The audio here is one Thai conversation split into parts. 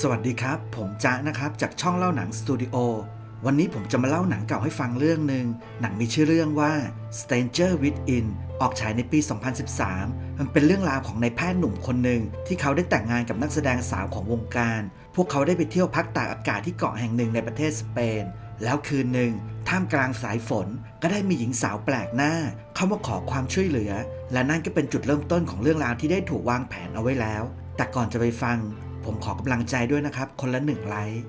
สวัสดีครับ ผมจ๊ะนะครับ จากช่องเล่าหนังสตูดิโอ วันนี้ผมจะมาเล่าหนังเก่าให้ฟังเรื่องหนึ่ง หนังมีชื่อเรื่องว่า Stranger Within ออกฉายในปี 2013 มันเป็นเรื่องราวของนายแพทย์หนุ่มคนหนึ่งที่เขาได้แต่งงานกับนักแสดงสาวของวงการ พวกเขาได้ไปเที่ยวพักตากอากาศที่เกาะแห่งหนึ่งในประเทศสเปน แล้วคืนหนึ่งท่ามกลางสายฝนก็ได้มีหญิงสาวแปลกหน้า เข้ามาขอความช่วยเหลือ และนั่นก็เป็นจุดเริ่มต้นของเรื่องราวที่ได้ถูกวางแผนเอาไว้แล้ว แต่ก่อนจะไปฟัง ผมขอกำลังใจด้วยนะครับ คนละหนึ่งไลค์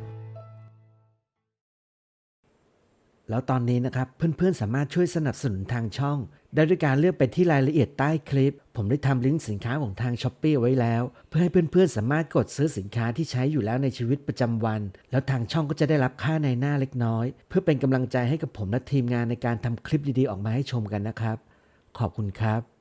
แล้วตอนนี้นะครับเพื่อนๆสามารถช่วยสนับสนุนทางช่อง ได้ด้วยการเลือกไปที่รายละเอียดใต้คลิป ผมได้ทำลิงก์สินค้าของทางช้อปปีไว้แล้ว เพื่อให้เพื่อนๆสามารถกดซื้อสินค้าที่ใช้อยู่แล้วในชีวิตประจำวัน แล้วทางช่องก็จะได้รับค่าในหน้าเล็กน้อย เพื่อเป็นกำลังใจให้กับผมและทีมงานในการทำคลิปดีๆออกมาให้ชมกันนะครับ ขอบคุณครับ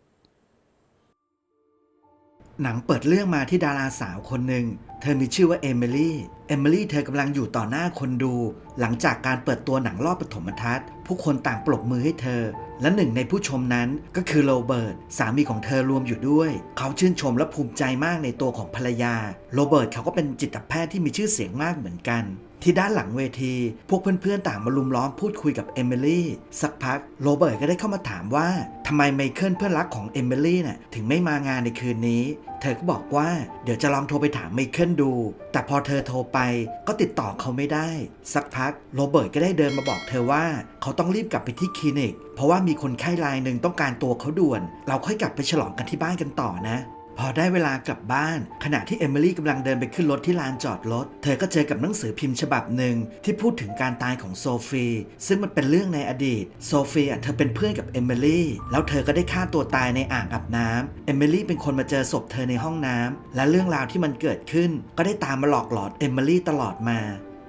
หนังเปิดเรื่องมาที่ดาราสาวคนหนึ่ง เธอมีชื่อว่าเอมิลี่ เอมิลี่เธอกำลังอยู่ต่อหน้าคนดู หลังจากการเปิดตัวหนังรอบปฐมทัศน์ ผู้คนต่างปรบมือให้เธอ และหนึ่งในผู้ชมนั้นก็คือโรเบิร์ต สามีของเธอรวมอยู่ด้วย เขาชื่นชมและภูมิใจมากในตัวของภรรยา โรเบิร์ตเขาก็เป็นจิตแพทย์ที่มีชื่อเสียงมากเหมือนกันที่ด้านหลังเวที พวกเพื่อนๆต่างมาลุมล้อมพูดคุยกับเอมิลี่สักพักโรเบิร์ตก็ได้เข้ามาถามว่าทำไมไมเคิลเพื่อนรักของเอมิลี่น่ะถึงไม่มางานในคืนนี้ เธอก็บอกว่าเดี๋ยวจะลองโทรไปถามไมเคิลดู แต่พอเธอโทรไปก็ติดต่อเขาไม่ได้ สักพักโรเบิร์ตก็ได้เดินมาบอกเธอว่าเขาต้องรีบกลับไปที่คลินิก เพราะว่ามีคนไข้รายหนึ่งต้องการตัวเขาด่วน เราค่อยกลับไปฉลองกันที่บ้านกันต่อนะ พอได้เวลากลับบ้าน ขณะที่เอมิลี่กำลังเดินไปขึ้นรถที่ลานจอดรถ เธอก็เจอกับหนังสือพิมพ์ฉบับหนึ่งที่พูดถึงการตายของโซฟีซึ่งมันเป็นเรื่องในอดีต โซฟีเธอเป็นเพื่อนกับเอมิลี่แล้วเธอก็ได้ฆ่าตัวตายในอ่างอาบน้ำเอมิลี่เป็นคนมาเจอศพเธอในห้องน้ำและเรื่องราวที่มันเกิดขึ้น ก็ได้ตามมาหลอกหลอนเอมิลี่ตลอดมา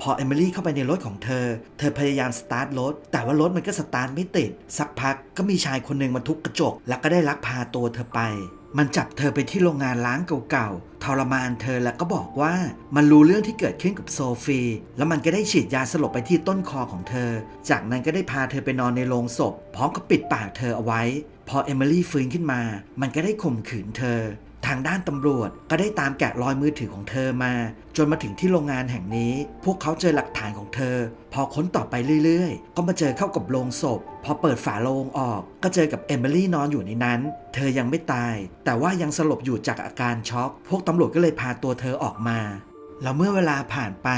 พอเอมิลี่เข้าไปในรถของเธอ เธอพยายามสตาร์ทรถ แต่ว่ารถมันก็สตาร์ทไม่ติด สักพักก็มีชายคนหนึ่งมาทุบกระจก แล้วก็ได้ลักพาตัวเธอไป มันจับเธอไปที่โรงงานล้างเก่าๆทรมานเธอแล้วก็บอกว่ามันรู้เรื่องที่เกิดขึ้นกับโซฟี แล้วมันก็ได้ฉีดยาสลบไปที่ต้นคอของเธอ จากนั้นก็ได้พาเธอไปนอนในโรงศพ พร้อมกับปิดปากเธอเอาไว้ พอเอมิลี่ฟื้นขึ้นมา มันก็ได้ข่มขืนเธอ ทางด้านตำรวจก็ได้ตามแกะรอยมือถือของเธอมา จนมาถึงที่โรงงานแห่งนี้ พวกเขาเจอหลักฐานของเธอ พอค้นต่อไปเรื่อยๆ ก็มาเจอเข้ากับโลงศพ พอเปิดฝาโลงออก ก็เจอกับเอมิลี่นอนอยู่ในนั้น เธอยังไม่ตาย แต่ว่ายังสลบอยู่จากอาการช็อก พวกตำรวจก็เลยพาตัวเธอออกมา แล้วเมื่อเวลาผ่านไป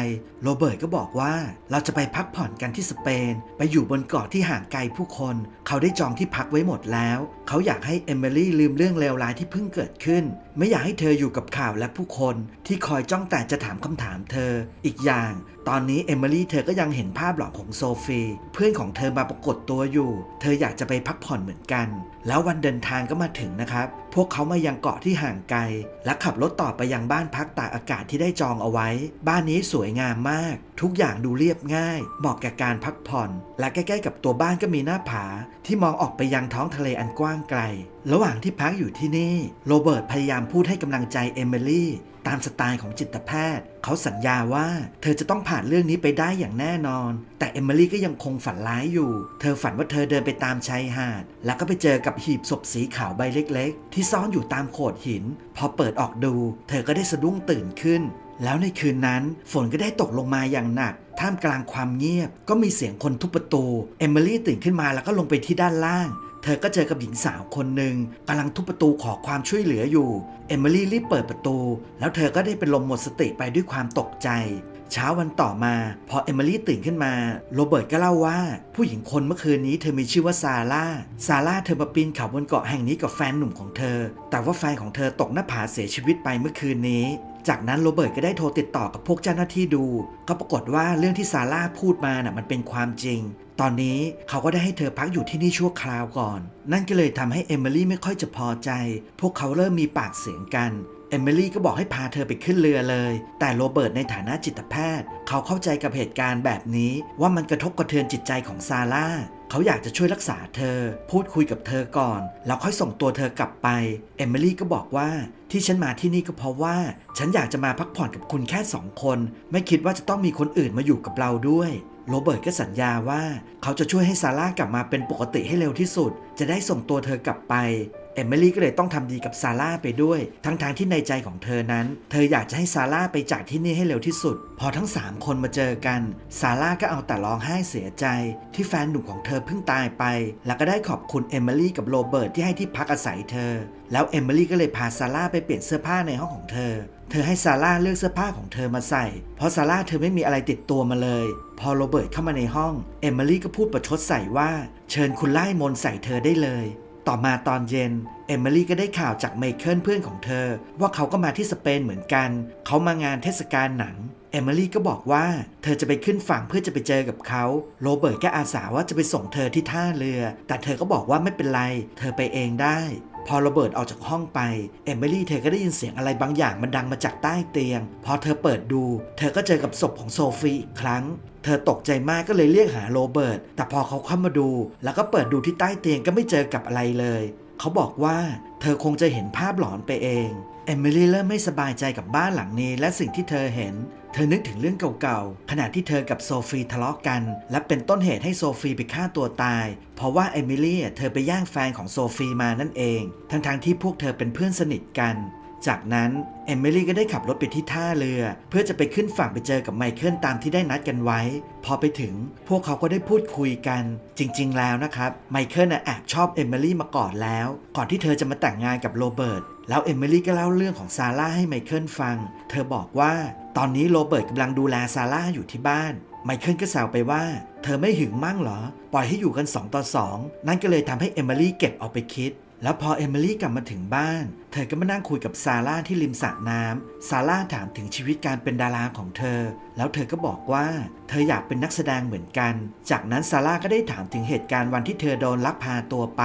โรเบิร์ตก็บอกว่า เราจะไปพักผ่อนกันที่สเปน ไปอยู่บนเกาะที่ห่างไกลผู้คน เขาได้จองที่พักไว้หมดแล้ว เขาอยากให้เอมิลี่ลืมเรื่องเลวร้ายที่เพิ่งเกิดขึ้น ไม่อยากให้เธออยู่กับข่าวและผู้คนที่คอยจ้องแต่จะถามคำถามเธอ อีกอย่าง ตอนนี้เอมิลี่เธอก็ยังเห็นภาพหลอกของโซฟีเพื่อนของเธอมาปรากฏตัวอยู่ เธออยากจะไปพักผ่อนเหมือนกันแล้ววันเดินทางก็มาถึงนะครับ พวกเขามายังเกาะที่ห่างไกล และขับรถต่อไปยังบ้านพักตากอากาศที่ได้จองเอาไว้ บ้านนี้สวยงามมาก ทุกอย่างดูเรียบง่าย เหมาะแก่การพักผ่อน และใกล้ๆกับตัวบ้านก็มีหน้าผา ที่มองออกไปยังท้องทะเลอันกว้างไกล ระหว่างที่พักอยู่ที่นี่ โรเบิร์ตพยายามพูดให้กำลังใจเอมิลี่ตามสไตล์ของจิตแพทย์ เขาสัญญาว่าเธอจะต้องผ่านเรื่องนี้ไปได้อย่างแน่นอน แต่เอมิลี่ก็ยังคงฝันร้ายอยู่ เธอฝันว่าเธอเดินไปตามชายหาด แล้วก็ไปเจอกับหีบศพสีขาวใบเล็ก ๆ ที่ซ่อนอยู่ตามโขดหิน พอเปิดออกดู เธอก็ได้สะดุ้งตื่นขึ้น แล้วในคืนนั้นฝนก็ได้ตกลงมาอย่างหนักท่ามกลางความเงียบ ก็มีเสียงคนทุบประตู เอมิลี่ตื่นขึ้นมาแล้วก็ลงไปที่ด้านล่าง เธอก็เจอกับหญิงสาวคนหนึ่งกำลังทุบประตูขอความช่วยเหลืออยู่ เอมิลี่รีบเปิดประตู แล้วเธอก็ได้เป็นลมหมดสติไปด้วยความตกใจ เช้าวันต่อมา พอเอมิลี่ตื่นขึ้นมา โรเบิร์ตก็เล่าว่า ผู้หญิงคนเมื่อคืนนี้เธอมีชื่อว่าซาร่า ซาร่าเธอมาปีนเขาบนเกาะแห่งนี้กับแฟนหนุ่มของเธอ แต่ว่าแฟนของเธอตกหน้าผาเสียชีวิตไปเมื่อคืนนี้จากนั้นโรเบิร์ตก็ได้โทรติดต่อกับพวกเจ้าหน้าที่ดู ก็ปรากฏว่าเรื่องที่ซาร่าพูดมาน่ะมันเป็นความจริง ตอนนี้เขาก็ได้ให้เธอพักอยู่ที่นี่ชั่วคราวก่อน นั่นก็เลยทำให้เอมิลี่ไม่ค่อยจะพอใจ พวกเขาเริ่มมีปากเสียงกันเอมิลี่ก็บอกให้พาเธอไปขึ้นเรือเลย แต่โรเบิร์ตในฐานะจิตแพทย์ เขาเข้าใจกับเหตุการณ์แบบนี้ ว่ามันกระทบกระเทือนจิตใจของซาร่า เขาอยากจะช่วยรักษาเธอ พูดคุยกับเธอก่อน แล้วค่อยส่งตัวเธอกลับไป เอมิลี่ก็บอกว่าที่ฉันมาที่นี่ก็เพราะว่า ฉันอยากจะมาพักผ่อนกับคุณแค่สองคน ไม่คิดว่าจะต้องมีคนอื่นมาอยู่กับเราด้วย โรเบิร์ตก็สัญญาว่าเขาจะช่วยให้ซาร่ากลับมาเป็นปกติให้เร็วที่สุด จะได้ส่งตัวเธอกลับไป เอมิลี่ก็เลยต้องทำดีกับซาร่าไปด้วย ทั้งๆที่ในใจของเธอนั้น เธออยากจะให้ซาร่าไปจากที่นี่ให้เร็วที่สุด พอทั้ง 3 คนมาเจอกัน ซาร่าก็เอาแต่ร้องไห้เสียใจ ที่แฟนหนุ่มของเธอเพิ่งตายไป แล้วก็ได้ขอบคุณเอมิลี่กับโรเบิร์ตที่ให้ที่พักอาศัยเธอ แล้วเอมิลี่ก็เลยพาซาร่าไปเปลี่ยนเสื้อผ้าในห้องของเธอเธอให้ซาร่าเลือกเสื้อผ้าของเธอมาใส่ เพราะซาร่าเธอไม่มีอะไรติดตัวมาเลย พอโรเบิร์ตเข้ามาในห้อง เอมิลี่ก็พูดประชดใส่ว่า เชิญคุณไล่มนใส่เธอได้เลย ต่อมาตอนเย็น เอมิลี่ก็ได้ข่าวจากไมเคิลเพื่อนของเธอ ว่าเขาก็มาที่สเปนเหมือนกัน เขามางานเทศกาลหนังเอมิลี่ก็บอกว่าเธอจะไปขึ้นฝั่งเพื่อจะไปเจอกับเขา โรเบิร์ตก็อาสาว่าจะไปส่งเธอที่ท่าเรือ แต่เธอก็บอกว่าไม่เป็นไร เธอไปเองได้ พอโรเบิร์ตออกจากห้องไป เอมิลี่เธอก็ได้ยินเสียงอะไรบางอย่างมันดังมาจากใต้เตียง พอเธอเปิดดู เธอก็เจอกับศพของโซฟีอีกครั้ง เธอตกใจมากก็เลยเรียกหาโรเบิร์ต แต่พอเขาเข้ามาดู แล้วก็เปิดดูที่ใต้เตียงก็ไม่เจอกับอะไรเลย เขาบอกว่า เธอคงจะเห็นภาพหลอนไปเองเอมิลี่เริ่มไม่สบายใจกับบ้านหลังนี้และสิ่งที่เธอเห็น เธอนึกถึงเรื่องเก่าๆ ขณะที่เธอกับโซฟีทะเลาะกัน และเป็นต้นเหตุให้โซฟีไปฆ่าตัวตาย เพราะว่าเอมิลี่เธอไปย่างแฟนของโซฟีมานั่นเอง ทั้งๆที่พวกเธอเป็นเพื่อนสนิทกัน จากนั้นเอมิลี่ก็ได้ขับรถไปที่ท่าเรือ เพื่อจะไปขึ้นฝั่งไปเจอกับไมเคิลตามที่ได้นัดกันไว้ พอไปถึงพวกเขาก็ได้พูดคุยกัน จริง ๆ แล้วนะครับไมเคิลน่ะแอบชอบเอมิลี่มาก่อนแล้ว ก่อนที่เธอจะมาแต่งงานกับโรเบิร์ตแล้วเอมิลี่ก็เล่าเรื่องของซาร่าให้ไมเคิลฟัง เธอบอกว่า ตอนนี้โรเบิร์ตกำลังดูแลซาร่าอยู่ที่บ้านไมเคิลก็แซวไปว่า เธอไม่หึงมั่งเหรอ ปล่อยให้อยู่กัน 2 ต่อ 2 นั่นก็เลยทำให้เอมิลี่เก็บเอาไปคิด แล้วพอเอมิลี่กลับมาถึงบ้าน เธอก็มานั่งคุยกับซาร่าที่ริมสระน้ำซาร่าถามถึงชีวิตการเป็นดาราของเธอ แล้วเธอก็บอกว่า เธออยากเป็นนักแสดงเหมือนกัน จากนั้นซาร่าก็ได้ถามถึงเหตุการณ์วันที่เธอโดนลักพาตัวไป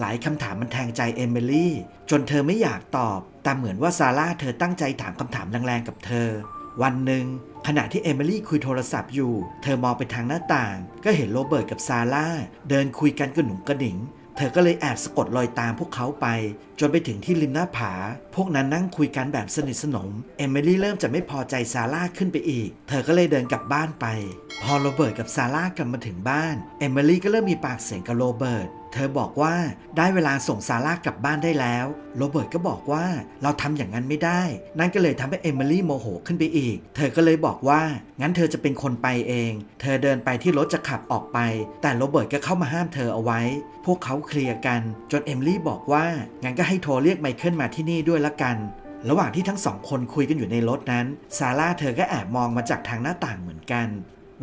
หลายคำถามมันแทงใจเอมิลี่ จนเธอไม่อยากตอบ แต่เหมือนว่าซาร่าเธอตั้งใจถามคำถามแรงๆกับเธอ วันหนึ่งขณะที่เอมิลี่คุยโทรศัพท์อยู่ เธอมองไปทางหน้าต่าง ก็เห็นโรเบิร์ตกับซาร่าเดินคุยกันกระหนุงกระหนิง ธอก็เลยแอบสะกดรอยตามพวกเขาไป จนไปถึงที่ริมหน้าผา พวกนั้นนั่งคุยกันแบบสนิทสนม เอมิลี่เริ่มจะไม่พอใจซาร่าขึ้นไปอีก เธอก็เลยเดินกลับบ้านไป พอโรเบิร์ตกับซาร่ากลับมาถึงบ้าน เอมิลี่ก็เริ่มมีปากเสียงกับโรเบิร์ต เธอบอกว่าได้เวลาส่งซาร่ากลับบ้านได้แล้ว โรเบิร์ตก็บอกว่าเราทำอย่างนั้นไม่ได้ นั่นก็เลยทำให้เอมิลี่โมโหขึ้นไปอีก เธอก็เลยบอกว่างั้นเธอจะเป็นคนไปเอง เธอเดินไปที่รถจะขับออกไป แต่โรเบิร์ตก็เข้ามาห้ามเธอเอาไว้ พวกเขาเคลียร์กัน จนเอมิลี่บอกว่างั้นก็ให้โทรเรียกไมเคิลมาที่นี่ด้วยละกันระหว่างที่ทั้งสองคนคุยกันอยู่ในรถนั้น ซาร่าเธอก็แอบมองมาจากทางหน้าต่างเหมือนกัน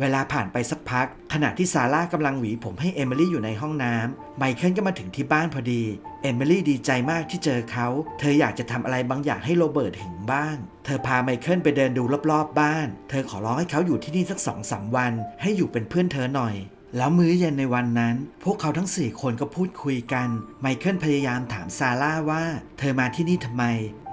เวลาผ่านไปสักพัก ขณะที่ซาร่ากำลังหวีผมให้เอมิลี่อยู่ในห้องน้ำไมเคิลก็มาถึงที่บ้านพอดี เอมิลี่ดีใจมากที่เจอเขา เธออยากจะทำอะไรบางอย่างให้โรเบิร์ตหึงบ้าง เธอพาไมเคิลไปเดินดูรอบๆบ้าน เธอขอร้องให้เขาอยู่ที่นี่สักสองสามวัน ให้อยู่เป็นเพื่อนเธอหน่อย แล้วมื้อเย็นในวันนั้น พวกเขาทั้งสี่คนก็พูดคุยกัน ไมเคิลพยายามถามซาร่าว่า เธอมาที่นี่ทำไม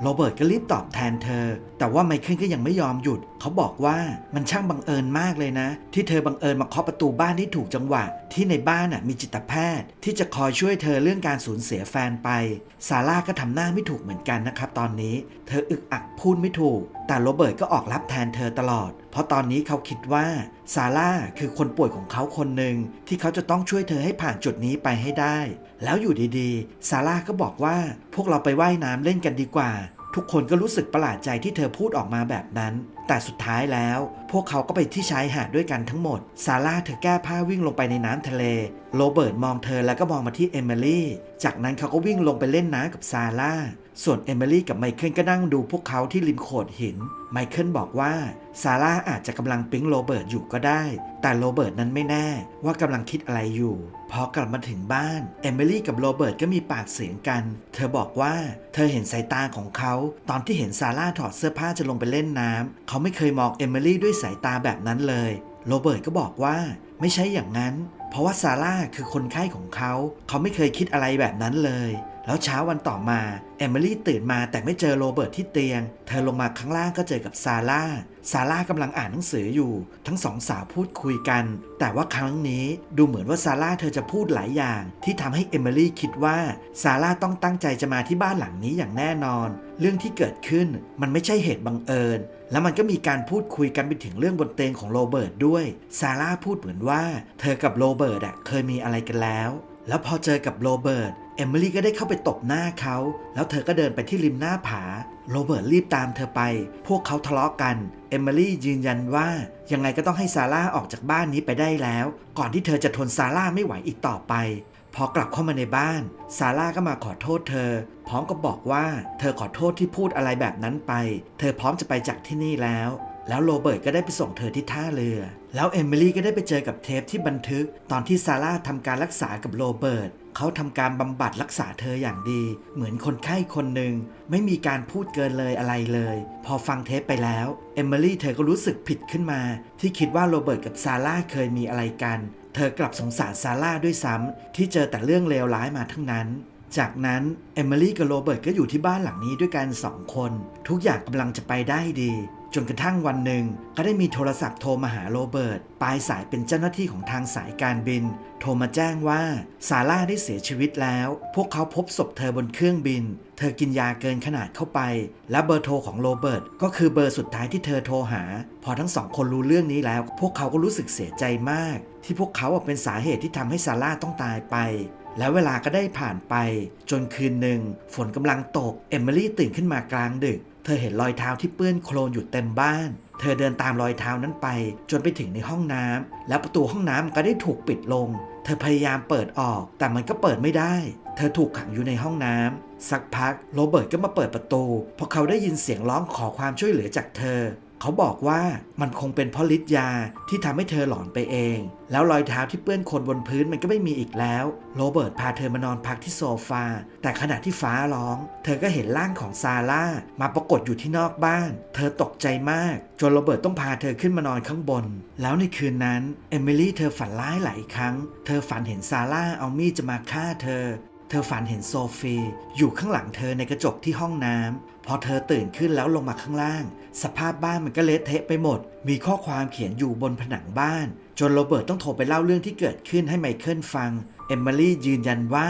โรเบิร์ตก็รีบตอบแทนเธอ แต่ว่าไมเคิลก็ยังไม่ยอมหยุด เขาบอกว่ามันช่างบังเอิญมากเลยนะ ที่เธอบังเอิญมาเคาะประตูบ้านที่ถูกจังหวะ ที่ในบ้านน่ะมีจิตแพทย์ ที่จะคอยช่วยเธอเรื่องการสูญเสียแฟนไป ซาร่าก็ทำหน้าไม่ถูกเหมือนกันนะครับตอนนี้ เธออึกอักพูดไม่ถูก แต่โรเบิร์ตก็ออกรับแทนเธอตลอด เพราะตอนนี้เขาคิดว่า ซาร่าคือคนป่วยของเขาคนหนึ่งที่เขาจะต้องช่วยเธอให้ผ่านจุดนี้ไปให้ได้ แล้วอยู่ดีๆ ซาร่าก็บอกว่าพวกเราไปไว่ายน้ำเล่นกันดีกว่า ทุกคนก็รู้สึกประหลาดใจที่เธอพูดออกมาแบบนั้น แต่สุดท้ายแล้ว พวกเขาก็ไปที่ชายหาดด้วยกันทั้งหมด ซาร่าเธอแก้ผ้าวิ่งลงไปในน้ำทะเล โรเบิร์ตมองเธอแล้วก็มองมาที่เอมิลี่ จากนั้นเขาก็วิ่งลงไปเล่นน้ำกับซาร่า ส่วนเอมิลี่กับไมเคิลก็นั่งดูพวกเขาที่ริมโขดหิน ไมเคิลบอกว่าซาร่าอาจจะกำลังปิ๊งโรเบิร์ตอยู่ก็ได้ แต่โรเบิร์ตนั้นไม่แน่ว่ากำลังคิดอะไรอยู่ พอกลับมาถึงบ้าน เอมิลี่กับโรเบิร์ตก็มีปากเสียงกัน เธอบอกว่าเธอเห็นสายตาของเขา ตอนที่เห็นซาร่าถอดเสื้อผ้าจะลงไปเล่นน้ำเขาไม่เคยมองเอมิลี่ด้วยสายตาแบบนั้นเลย โรเบิร์ตก็บอกว่าไม่ใช่อย่างนั้น เพราะว่าซาร่าคือคนไข้ของเขา เขาไม่เคยคิดอะไรแบบนั้นเลย แล้วเช้าวันต่อมาเอมิลี่ตื่นมาแต่ไม่เจอโรเบิร์ตที่เตียง เธอลงมาข้างล่างก็เจอกับซาร่า ซาร่ากำลังอ่านหนังสืออยู่ ทั้งสองสาวพูดคุยกัน แต่ว่าครั้งนี้ดูเหมือนว่าซาร่าเธอจะพูดหลายอย่าง ที่ทำให้เอมิลี่คิดว่าซาร่าต้องตั้งใจจะมาที่บ้านหลังนี้อย่างแน่นอน เรื่องที่เกิดขึ้นมันไม่ใช่เหตุบังเอิญ แล้วมันก็มีการพูดคุยกันไปถึงเรื่องบนเตียงของโรเบิร์ตด้วย ซาร่าพูดเหมือนว่า เธอกับโรเบิร์ตอะเคยมีอะไรกันแล้ว แล้วพอเจอกับโรเบิร์ต เอมิลี่ก็ได้เข้าไปตบหน้าเขา แล้วเธอก็เดินไปที่ริมหน้าผา โรเบิร์ตรีบตามเธอไป พวกเขาทะเลาะกัน เอมิลี่ยืนยันว่า ยังไงก็ต้องให้ซาร่าออกจากบ้านนี้ไปได้แล้ว ก่อนที่เธอจะทนซาร่าไม่ไหวอีกต่อไป พอกลับเข้ามาในบ้าน ซาร่าก็มาขอโทษเธอ พร้อมกับบอกว่า เธอขอโทษที่พูดอะไรแบบนั้นไป เธอพร้อมจะไปจากที่นี่แล้วแล้วโรเบิร์ตก็ได้ไปส่งเธอที่ท่าเรือ แล้วเอมิลี่ก็ได้ไปเจอกับเทปที่บันทึก ตอนที่ซาร่าทำการรักษากับโรเบิร์ต เขาทำการบำบัดรักษาเธออย่างดี เหมือนคนไข้คนหนึ่งไม่มีการพูดเกินเลยอะไรเลย พอฟังเทปไปแล้วเอมิลี่เธอก็รู้สึกผิดขึ้นมา ที่คิดว่าโรเบิร์ตกับซาร่าเคยมีอะไรกัน เธอกลับสงสารซาร่าด้วยซ้ำที่เจอแต่เรื่องเลวร้ายมาทั้งนั้นจากนั้นเอมิลี่กับโรเบิร์ตก็อยู่ที่บ้านหลังนี้ด้วยกันสองคน ทุกอย่างกำลังจะไปได้ดี จนกระทั่งวันหนึ่ง ก็ได้มีโทรศัพท์โทรมาหาโรเบิร์ต ปลายสายเป็นเจ้าหน้าที่ของทางสายการบิน โทรมาแจ้งว่าซาร่าได้เสียชีวิตแล้ว พวกเขาพบศพเธอบนเครื่องบิน เธอกินยาเกินขนาดเข้าไป และเบอร์โทรของโรเบิร์ตก็คือเบอร์สุดท้ายที่เธอโทรหา พอทั้งสองคนรู้เรื่องนี้แล้ว พวกเขาก็รู้สึกเสียใจมาก ที่พวกเขาเป็นสาเหตุที่ทำให้ซาร่าต้องตายไปแล้วเวลาก็ได้ผ่านไป จนคืนหนึ่ง ฝนกำลังตก เอมิลี่ตื่นขึ้นมากลางดึก เธอเห็นรอยเท้าที่เปื้อนโคลนอยู่เต็มบ้าน เธอเดินตามรอยเท้านั้นไป จนไปถึงในห้องน้ำแล้วประตูห้องน้ำก็ได้ถูกปิดลง เธอพยายามเปิดออก แต่มันก็เปิดไม่ได้ เธอถูกขังอยู่ในห้องน้ำสักพักโรเบิร์ตก็มาเปิดประตูเพราะเขาได้ยินเสียงร้องขอความช่วยเหลือจากเธอ เขาบอกว่ามันคงเป็นเพราะฤทธิ์ยาที่ทำให้เธอหลอนไปเอง แล้วรอยเท้าที่เปื้อนโคลนบนพื้นมันก็ไม่มีอีกแล้ว โรเบิร์ตพาเธอมานอนพักที่โซฟา แต่ขณะที่ฟ้าร้อง เธอก็เห็นร่างของซาร่ามาปรากฏอยู่ที่นอกบ้าน เธอตกใจมาก จนโรเบิร์ตต้องพาเธอขึ้นมานอนข้างบน แล้วในคืนนั้นเอมิลี่เธอฝันร้ายหลายครั้ง เธอฝันเห็นซาร่าเอามีดจะมาฆ่าเธอ เธอฝันเห็นโซฟีอยู่ข้างหลังเธอในกระจกที่ห้องน้ำพอเธอตื่นขึ้นแล้วลงมาข้างล่าง สภาพบ้านมันก็เละเทะไปหมด มีข้อความเขียนอยู่บนผนังบ้าน จนโรเบิร์ตต้องโทรไปเล่าเรื่องที่เกิดขึ้นให้ไมเคิลฟัง เอมมารี่ยืนยันว่า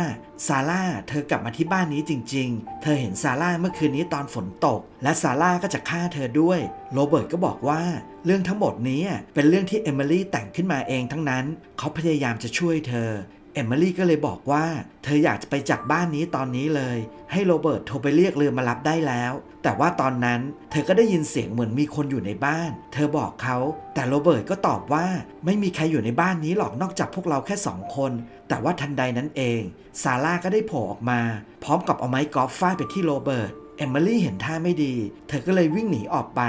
ซาร่าเธอกลับมาที่บ้านนี้จริง ๆ เธอเห็นซาร่าเมื่อคืนนี้ตอนฝนตก และซาร่าก็จะฆ่าเธอด้วย โรเบิร์ตก็บอกว่า เรื่องทั้งหมดนี้เป็นเรื่องที่เอมมารี่แต่งขึ้นมาเองทั้งนั้น เขาพยายามจะช่วยเธอ เอมิลี่ก็เลยบอกว่า เธออยากจะไปจากบ้านนี้ตอนนี้เลย ให้โรเบิร์ตโทรไปเรียกเรือมารับได้แล้ว แต่ว่าตอนนั้นเธอก็ได้ยินเสียงเหมือนมีคนอยู่ในบ้าน เธอบอกเขา แต่โรเบิร์ตก็ตอบว่าไม่มีใครอยู่ในบ้านนี้หรอกนอกจากพวกเราแค่สองคน แต่ว่าทันใดนั้นเองซาร่าก็ได้โผล่ออกมา พร้อมกับเอาไม้กอล์ฟฟาดไปที่โรเบิร์ตเอมิลี่เห็นท่าไม่ดี เธอก็เลยวิ่งหนีออกไป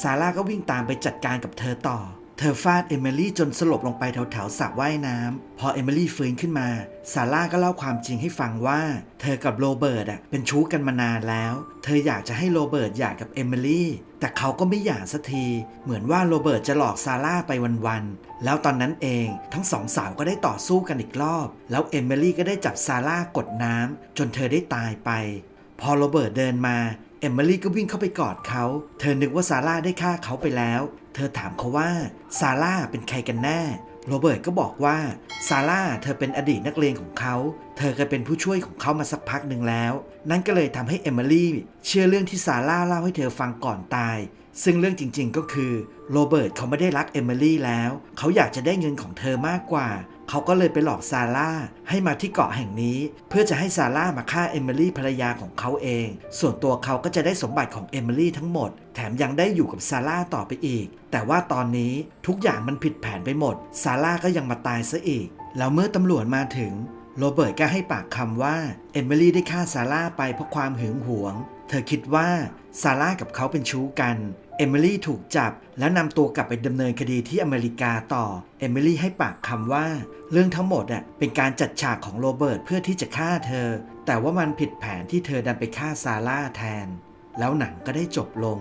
ซาร่าก็วิ่งตามไปจัดการกับเธอต่อ เธอฟาดเอมิลี่จนสลบลงไปแถวๆสระว่ายน้ำพอเอมิลี่ฟื้นขึ้นมา ซาร่าก็เล่าความจริงให้ฟังว่า เธอกับโรเบิร์ตอะเป็นชู้กันมานานแล้ว เธออยากจะให้โรเบิร์ตหย่ากับเอมิลี่แต่เขาก็ไม่หย่าสักที เหมือนว่าโรเบิร์ตจะหลอกซาร่าไปวันๆ แล้วตอนนั้นเองทั้งสองสาวก็ได้ต่อสู้กันอีกรอบ แล้วเอมิลี่ก็ได้จับซาร่ากดน้ำจนเธอได้ตายไป พอโรเบิร์ตเดินมาเอมิลี่ก็วิ่งเข้าไปกอดเขา เธอนึกว่าซาร่าได้ฆ่าเขาไปแล้ว เธอถามเขาว่าซาร่าเป็นใครกันแน่ โรเบิร์ตก็บอกว่าซาร่าเธอเป็นอดีตนักเรียนของเขา เธอเคยเป็นผู้ช่วยของเขามาสักพักหนึ่งแล้ว นั่นก็เลยทำให้เอมิลี่เชื่อเรื่องที่ซาร่าเล่าให้เธอฟังก่อนตาย ซึ่งเรื่องจริงๆก็คือโรเบิร์ตเขาไม่ได้รักเอมิลี่แล้ว เขาอยากจะได้เงินของเธอมากกว่า เขาก็เลยไปหลอกซาร่าให้มาที่เกาะแห่งนี้ เพื่อจะให้ซาร่ามาฆ่าเอมิลี่ภรรยาของเขาเอง ส่วนตัวเขาก็จะได้สมบัติของเอมิลี่ทั้งหมด แถมยังได้อยู่กับซาร่าต่อไปอีก แต่ว่าตอนนี้ทุกอย่างมันผิดแผนไปหมด ซาร่าก็ยังมาตายซะอีก แล้วเมื่อตำรวจมาถึงโรเบิร์ตก็ให้ปากคำว่าเอมิลี่ได้ฆ่าซาร่าไปเพราะความหึงหวง เธอคิดว่าซาร่ากับเขาเป็นชู้กัน เอมิลี่ถูกจับ และนำตัวกลับไปดำเนินคดีที่อเมริกาต่อ เอมิลี่ให้ปากคำว่า เรื่องทั้งหมดอะเป็นการจัดฉากของโรเบิร์ตเพื่อที่จะฆ่าเธอ แต่ว่ามันผิดแผนที่เธอดันไปฆ่าซาร่าแทน แล้วหนังก็ได้จบลง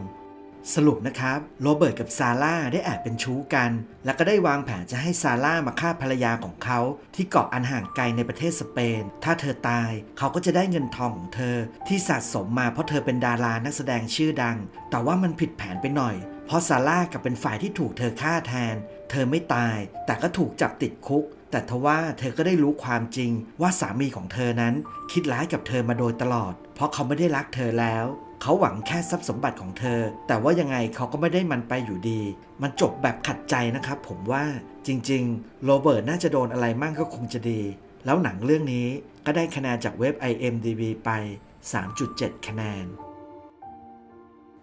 สรุปนะครับโรเบิร์ตกับซาร่าได้แอบเป็นชู้กัน แล้วก็ได้วางแผนจะให้ซาร่ามาฆ่าภรรยาของเขาที่เกาะอันห่างไกลในประเทศสเปน ถ้าเธอตายเขาก็จะได้เงินทองของเธอ ที่สะสมมาเพราะเธอเป็นดารานักแสดงชื่อดัง แต่ว่ามันผิดแผนไปหน่อย เพราะซาร่ากลับเป็นฝ่ายที่ถูกเธอฆ่าแทน เธอไม่ตาย แต่ก็ถูกจับติดคุก แต่ทว่าเธอก็ได้รู้ความจริงว่าสามีของเธอนั้น คิดร้ายกับเธอมาโดยตลอด เพราะเขาไม่ได้รักเธอแล้ว เขาหวังแค่ทรัพย์สมบัติของเธอ แต่ว่ายังไงเขาก็ไม่ได้มันไปอยู่ดี มันจบแบบขัดใจนะครับ ผมว่าจริง ๆ โรเบิร์ตน่าจะโดนอะไรมั่งก็คงจะดี แล้วหนังเรื่องนี้ก็ได้คะแนนจากเว็บ IMDb ไป 3.7 คะแนน